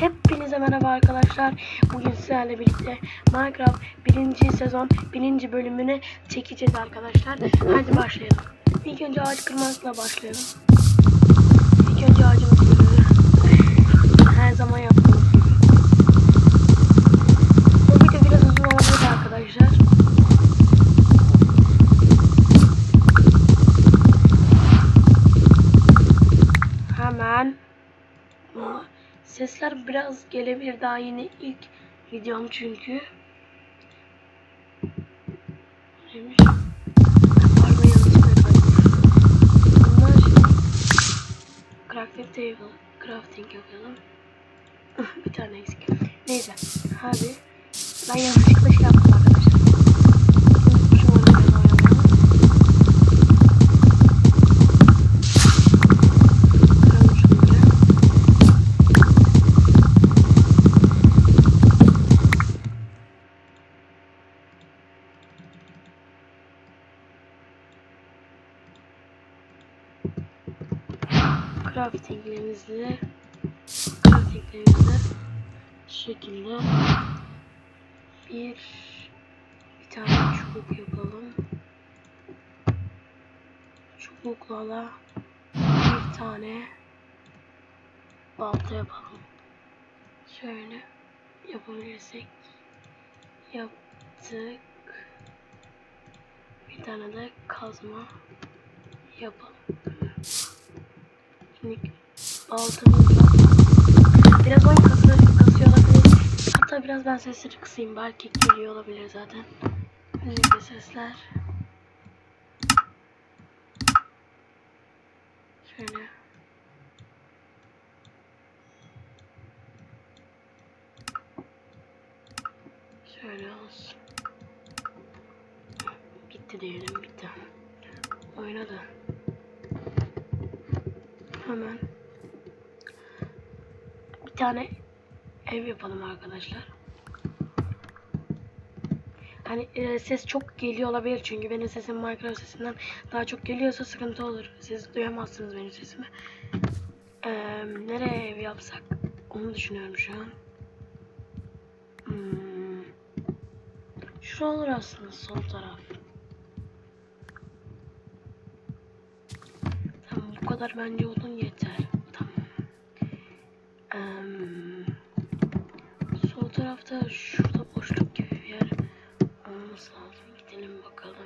Hepinize merhaba arkadaşlar. Bugün sizlerle birlikte Minecraft 1. sezon 1. bölümünü çekeceğiz arkadaşlar. Hadi başlayalım. İlk önce ağaç kırmakla başlayalım. İlk önce ağacımı kırıyoruz. Her zaman yaptığımız gibi. Bu video biraz uzun olabilir arkadaşlar. Hemen Ama Sesler biraz gelebilir daha yeni ilk videom çünkü. Neymiş? Pardon yanlışlıkla kaydım. Bunlar şimdi crafting table crafting yapalım. Bir tane eksik. Neyse hadi. Ben yanlışlıkla şey yaptım arkadaşlar. Şu oynamaya oynamaya. Kıralım şunları. Craftinglerimizi şu şekilde bir bir tane çubuk yapalım. Çubuklarla bir tane balta yapalım. Şöyle yapabilirsek yaptık. Bir tane de kazma yapalım. Şimdi baltamızla biraz oyun kasıyor, kasıyor olabilir. Hatta biraz ben sesleri kısayım. Belki geliyor olabilir zaten. Müzikli sesler. Şöyle. Şöyle olsun. Gitti diyelim bitti. Oynadı. Hemen tane ev yapalım arkadaşlar. Hani e, ses çok geliyor olabilir çünkü benim sesim Minecraft sesinden daha çok geliyorsa sıkıntı olur. Siz duyamazsınız benim sesimi. Ee, nereye ev yapsak onu düşünüyorum şu an. Hmm. Şura olur aslında sol taraf. Tamam bu kadar bence odun yeter. Sol tarafta şurada boşluk gibi bir yer olması lazım. Gidelim bakalım.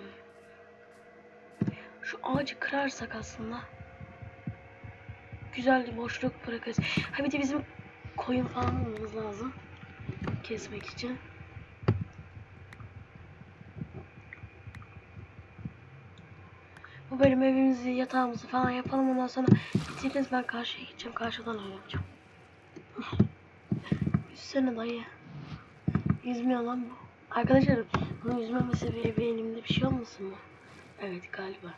Şu ağacı kırarsak aslında güzel bir boşluk bırakırız. Ha bir de bizim koyun falan bulmamız lazım. Kesmek için. Bu bölüm evimizi, yatağımızı falan yapalım. Ondan sonra bitiririz. Ben karşıya gideceğim. Karşıdan oynayacağım. Yüzsene dayı. Yüzmüyor lan bu. Arkadaşlar bunun yüzmeme sebebi elimde bir şey olmasın mı? Evet galiba.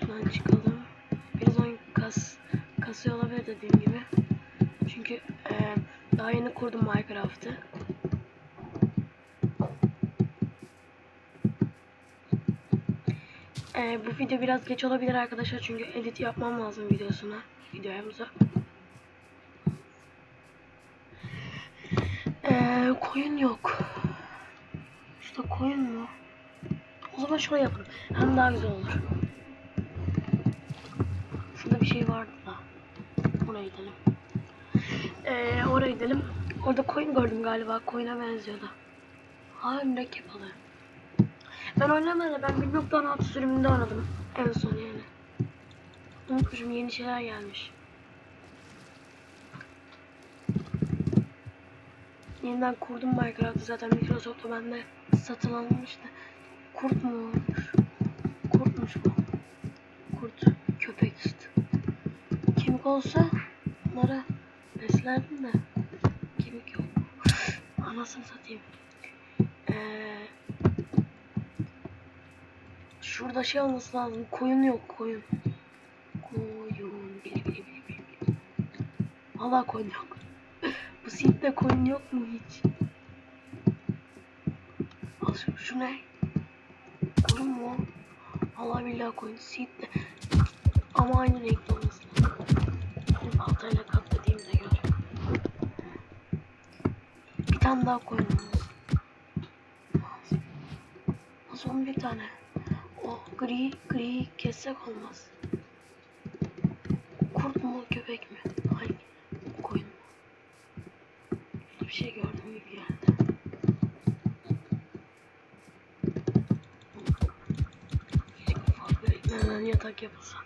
Şuradan çıkalım. Biraz oyun kas, kasıyor olabilir dediğim gibi. Çünkü eee, daha yeni kurdum Minecraft'ı. Ee, bu video biraz geç olabilir arkadaşlar çünkü edit yapmam lazım videosuna, videomuza. Ee, koyun yok. Şurada koyun mu? O zaman şuraya yapalım. Hem daha güzel olur. Şurada bir şey vardı da. Oraya gidelim. Ee, oraya gidelim. Orada koyun gördüm galiba. Koyuna benziyordu. Ha mürekkep balığı. Ben oynamadım. Ben 1.16 sürümünde oynadım. En son yani. Unutmuşum yeni şeyler gelmiş. Yeniden kurdum Minecraft'ı zaten Microsoft'ta bende satın alınmıştı. Kurt mu olmuş? Kurtmuş bu. Kurt. Köpek işte. Kemik olsa bunlara beslerdim de. Kemik yok. Anasını satayım. Eee Şurada şey olması lazım. Koyun yok koyun. Koyun. Bili. Valla koyun yok. Bu sipte koyun yok mu hiç? Al şu, şu ne? Koyun mu? Allah billahi koyun seedle. Ama aynı renkte olması lazım. Bir baltayla katladayım da gör. Bir tane daha lazım. Nasıl 11 tane? O gri gri kessek olmaz. Kurt mu köpek mi? Hangi koyun mu? Bir şey gördüm gibi geldi. Renklerden yatak yapılsa.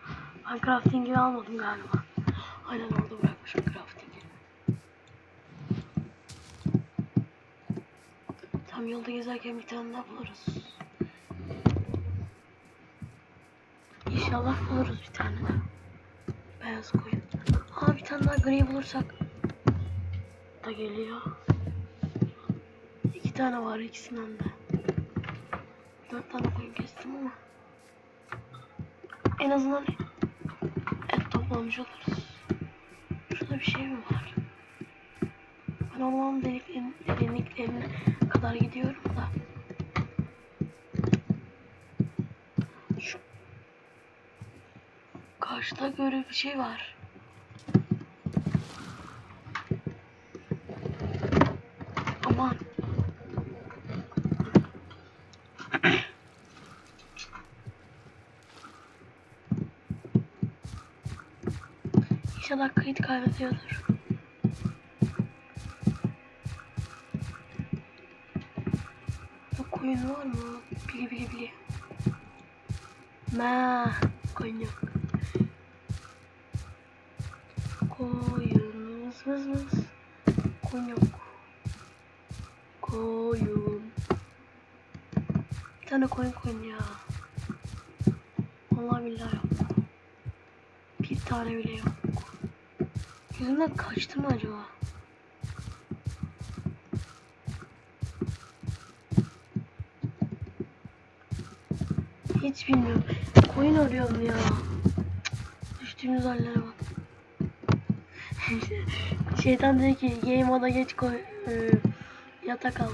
Ben crafting'i almadım galiba. Aynen orada bırakmışım crafting'i. Tam yolda gezerken bir tane daha buluruz. İnşallah buluruz bir tane. Beyaz koyun. Aa bir tane daha gri bulursak da geliyor. İki tane var ikisinden de. Dört tane koyun kestim ama en azından et toplamış oluruz. Şurada bir şey mi var? Ben deliklerin, derinliklerine kadar gidiyorum da. Karşıda göre bir şey var. Aman. İnşallah kayıt kaybediyordur. Bu koyun var mı? Bili bili bili. Ma koyun yok. Koyun yok. Koyun. Bir tane koyun koyun ya. Vallahi billahi yok. Bir tane bile yok. Yüzümden kaçtı mı acaba? Hiç bilmiyorum. Koyun arıyorum ya. Düştüğümüz hallere bak. Şeytan dedi ki game moda geç koy e, yatak al.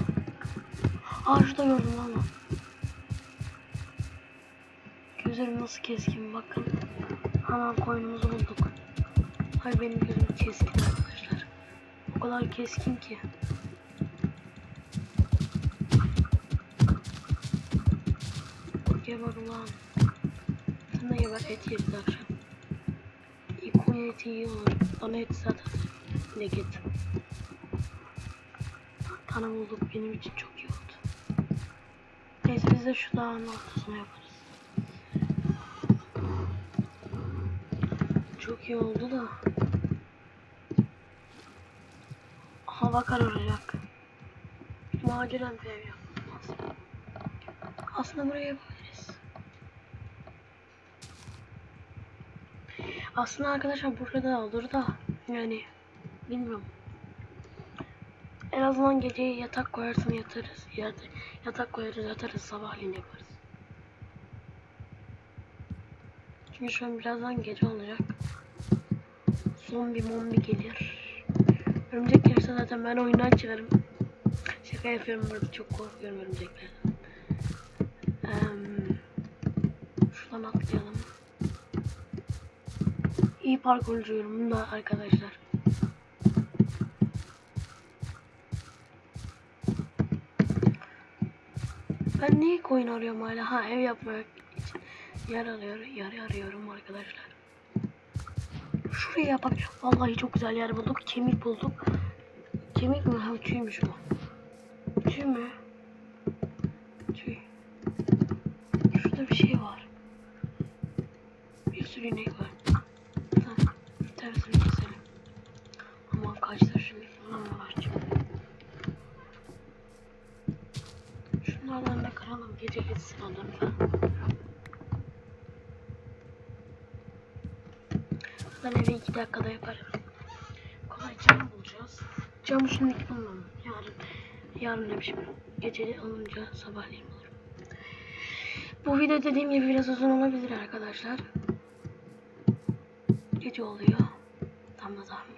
Aa şurada gördüm lan. Gözlerim nasıl keskin bakın. Hemen koyunumuzu bulduk. Hay benim gözüm keskin arkadaşlar. O kadar keskin ki. Geber ulan. Sen de geber et. İyi koyun eti iyi olur. Bana et zaten. Leget. Tane bulduk benim için çok iyi oldu. Neyse biz de şu dağın ortasına yaparız. Çok iyi oldu da. Hava kararacak. Macilen bir ev yapmamız. Aslında buraya yapabiliriz. Aslında arkadaşlar burada da olur da yani bilmiyorum. En azından gece yatak koyarsın yatarız. Yat yatak koyarız yatarız sabahleyin yaparız. Çünkü şu an birazdan gece olacak. Zombi mombi gelir. Örümcek gelirse zaten ben oyundan çıkarım. Şaka yapıyorum burada çok korkuyorum örümceklerden. Eee şuradan atlayalım. İyi parkurcuyum da arkadaşlar. Ben niye koyun arıyorum hala? Ha ev yapmak için yer arıyorum, yer arıyorum arkadaşlar. Şuraya yapak. Vallahi çok güzel yer bulduk. Kemik bulduk. Kemik mi? Ha tüymüş bu. Tüy mü? Tüy. Şurada bir şey var. Bir sürü inek var. Tamam. Tersini keselim. Aman kaçtı şimdi. Aman var Şunlardan da kıralım. Gece geçsin onları da. Ben evi iki dakikada yaparım. Kolay cam bulacağız. Camı şimdilik bulmam. Yarın. Yarın demişim. Gece alınca sabahleyin bulurum. Bu video dediğim gibi biraz uzun olabilir arkadaşlar. Gece oluyor. Tam da tahmin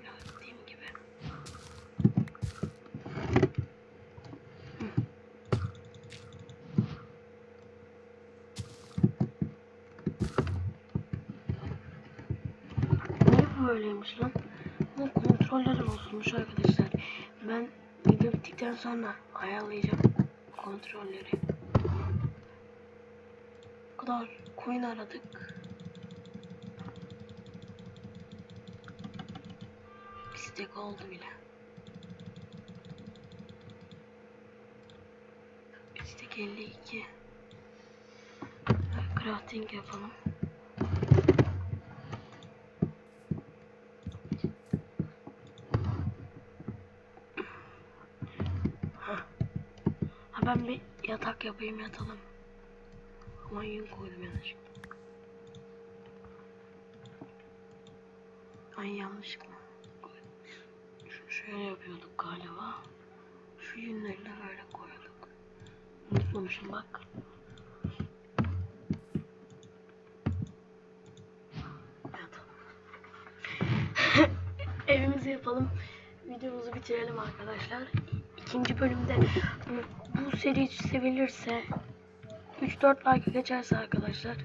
böyleymiş lan. Ama kontrolleri bozulmuş arkadaşlar. Ben video bittikten sonra ayarlayacağım kontrolleri. O kadar coin aradık. İstek oldu bile. İstek 52. Crafting yapalım. Ha. Ha ben bir yatak yapayım yatalım. Ama yün koydum yanlışlıkla. Ay yanlışlıkla. Şunu şöyle yapıyorduk galiba. Şu yünleri de böyle koyuyorduk. Unutmamışım bak. Evimizi yapalım. Videomuzu bitirelim arkadaşlar. İkinci bölümde bu, seri sevilirse 3-4 like geçerse arkadaşlar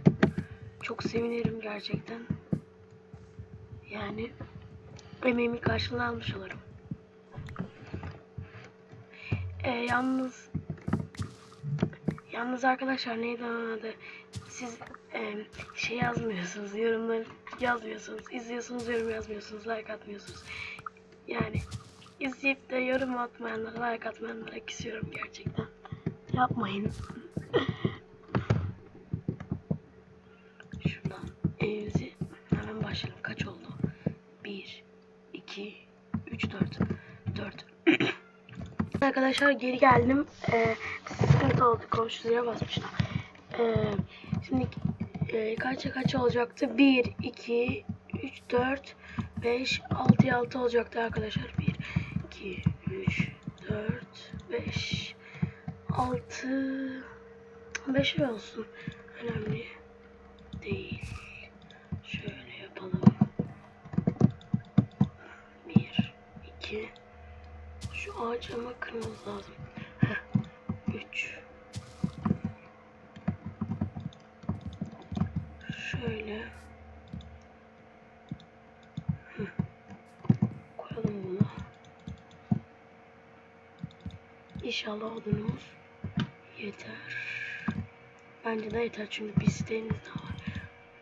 çok sevinirim gerçekten. Yani emeğimi karşılığını almış olurum. Ee, yalnız yalnız arkadaşlar neydi onun adı? Siz e, şey yazmıyorsunuz, yorumlar yazmıyorsunuz, izliyorsunuz, yorum yazmıyorsunuz, like atmıyorsunuz. Yani izleyip de yorum atmayanlara, like atmayanlara küsüyorum gerçekten. Yapmayın. Şuradan evimizi hemen başlayalım. Kaç oldu? 1, 2, 3, 4. 4. Arkadaşlar geri geldim. Ee, sıkıntı oldu. Komşu zile basmışlar. Ee, şimdi e, kaça kaç olacaktı? 1, 2, 3, 4, 5, 6, 6 olacaktı arkadaşlar. 1, 2, 3, 4, 5, 6, 5 olsun. Önemli değil. Şöyle yapalım. 1, 2, şu ağacı ama kırmızı lazım. 3, şöyle Hı. koyalım bunu. İnşallah odunumuz yeter. Bence de yeter çünkü bir isteğimiz de var.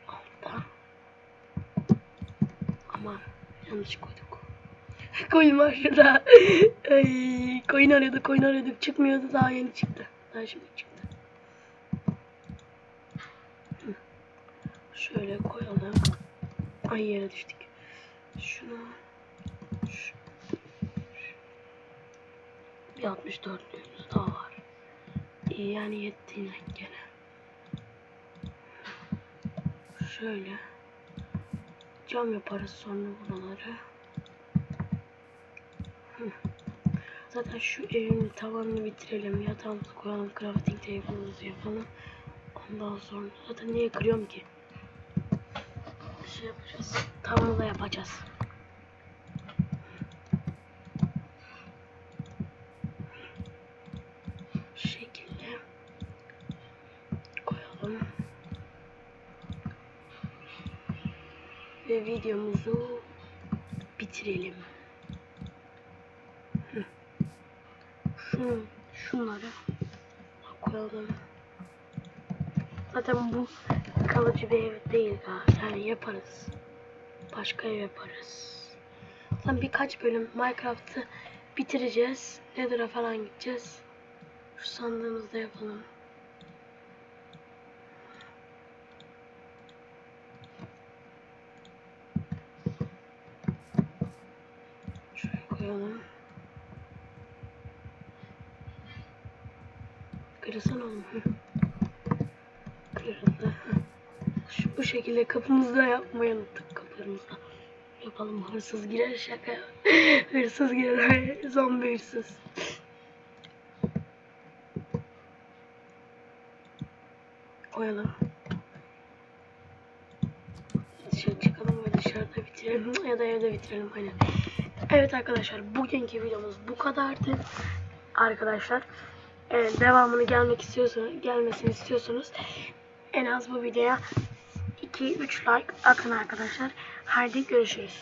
Altta. Ama yanlış koyduk. koyun var şurada. Ay, koyun arıyorduk, koyun arıyorduk. Çıkmıyordu daha yeni çıktı. Daha şimdi çıktı. Şöyle koyalım. Ay yere düştük. Şunu şu, şu. bir 64'lüğümüz daha var. İyi yani yettiğine gene. Şöyle cam yaparız sonra buraları. Zaten şu evin tavanını bitirelim. Yatağımızı koyalım. Crafting table'ımızı yapalım. Ondan sonra zaten niye kırıyorum ki? Şey yapacağız. Tavanı da yapacağız. Şu şekilde koyalım. Ve videomuzu bitirelim. Şunu, şunları koyalım. Zaten bu kalıcı bir ev değil daha. Yani yaparız. Başka ev yaparız. Zaten birkaç bölüm Minecraft'ı bitireceğiz. Nether'a falan gideceğiz. Şu sandığımızda yapalım. Şuraya koyalım. Kırılsana oğlum. Hı. Kırıldı. Hı. Şu, bu şekilde kapımızda yapmayı unuttuk kapılarımızda. Yapalım hırsız girer şaka. hırsız girer. Zombi hırsız. Koyalım. Dışarı çıkalım ve dışarıda bitirelim ya da evde bitirelim aynen. Evet arkadaşlar bugünkü videomuz bu kadardı. Arkadaşlar e, devamını gelmek istiyorsanız gelmesini istiyorsanız en az bu videoya 2-3 like atın arkadaşlar. Haydi görüşürüz.